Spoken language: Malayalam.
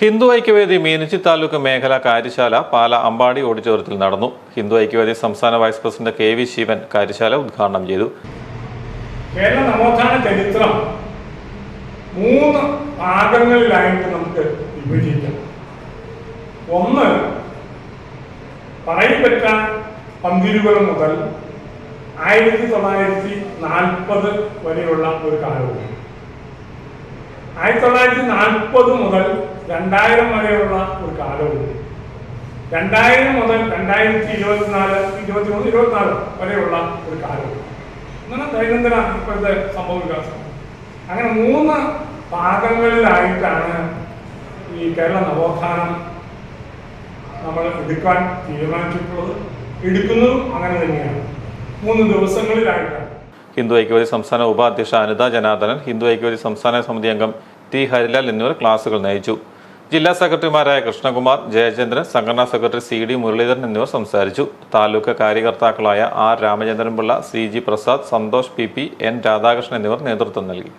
ഹിന്ദു ഐക്യവേദി മീനച്ചി താലൂക്ക് മേഖല കാര്യശാല പാല അമ്പാടി ഓഡിറ്റോറിയത്തിൽ നടന്നു. ഹിന്ദു ഐക്യവേദി സംസ്ഥാന vice president K V Sivan കാര്യശാല ഉദ്ഘാടനം ചെയ്തു. കേരള നവോത്ഥാന ചരിത്രം മൂന്ന് ഭാഗങ്ങളിലായിട്ട് നമുക്ക് വിഭജിക്കാം. ഒന്ന് പറയപ്പെട്ട പന്തിരുകൾ മുതൽ ആയിരത്തി തൊള്ളായിരത്തി നാൽപ്പത് വരെയുള്ള ഒരു കാലവും. ആയിരത്തി തൊള്ളായിരത്തി നാൽപ്പത് മുതൽ രണ്ടായിരം വരെയുള്ള ഒരു കാലവും രണ്ടായിരം മുതൽ രണ്ടായിരത്തി ഇരുപത്തിനാല് ഇരുപത്തി മൂന്ന് ഇരുപത്തിനാല് വരെയുള്ള ഒരു കാലവും അങ്ങനെ ദൈനംദിന ഇപ്പോഴത്തെ സംഭവ വികാസം. അങ്ങനെ മൂന്ന് ഭാഗങ്ങളിലായിട്ടാണ് ഈ കേരള നവോത്ഥാനം നമ്മൾ എടുക്കാൻ തീരുമാനിച്ചിട്ടുള്ളത്. എടുക്കുന്നതും അങ്ങനെ തന്നെയാണ്. മൂന്ന് ദിവസങ്ങളിലായിട്ടാണ്. ഹിന്ദു ഐക്യവേദി സംസ്ഥാന ഉപാധ്യക്ഷ അനിത ജനാർദ്ദനൻ ഹിന്ദു ഐക്യവേദി സംസ്ഥാന സമിതി അംഗം ടി ഹരിലാൽ എന്നിവർ ക്ലാസുകൾ നയിച്ചു. ജില്ലാ സെക്രട്ടറിമാരായ കൃഷ്ണകുമാർ ജയചന്ദ്രൻ സംഘടനാ സെക്രട്ടറി സി ഡി മുരളീധരൻ എന്നിവർ സംസാരിച്ചു. Taluk കാര്യകർത്താക്കളായ R Ramachandranpillai C G Prasad Santhosh P P N Radhakrishnan എന്നിവർ നേതൃത്വം നൽകി.